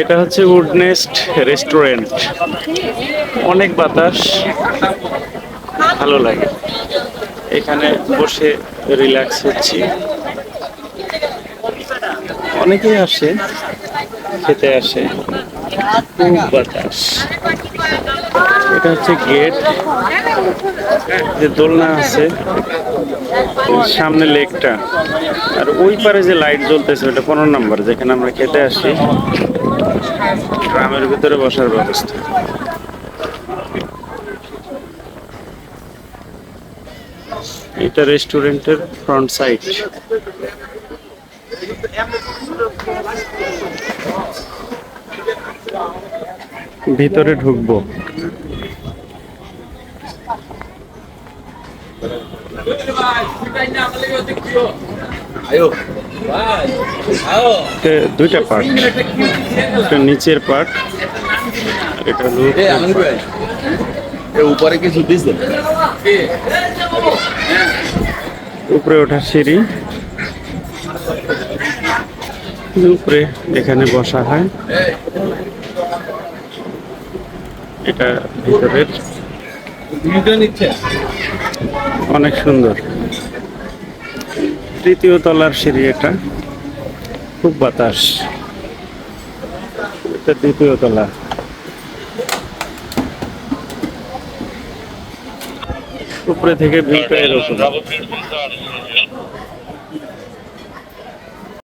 এটা হচ্ছে উডনেস্ট রেস্টুরেন্ট অনেক বাতাস, ভালো লাগে। এখানে বসে রিল্যাক্স হচ্ছি। অনেকেই আসে, খেতে আসে। খুব বাতাস। এটা হচ্ছে গেট যে দোলনা আছে, সামনে লেকটা। আর ওই পারে যে লাইট জ্বলতেছে, ওটা পনেরো নাম্বার যেখানে আমরা খেতে আসি। গ্রামের ভিতরে বসার ব্যবস্থা। এটা রেস্টুরেন্টের ফ্রন্ট সাইড ভিতরে ঢুকবো। এটা দুইটা পার্ট এটা নিচের পার্ট এটা উপরে কিছু দিছে? উপরে ওঠার সিঁড়ি। উপরে এখানে বসা হয়। এটা ভিতরের। অনেক সুন্দর। তৃতীয় তলার সিঁড়ি এটা। খুব বাতাস। এটা দ্বিতীয় তলা। উপরে থেকে ভিউটা এরকম।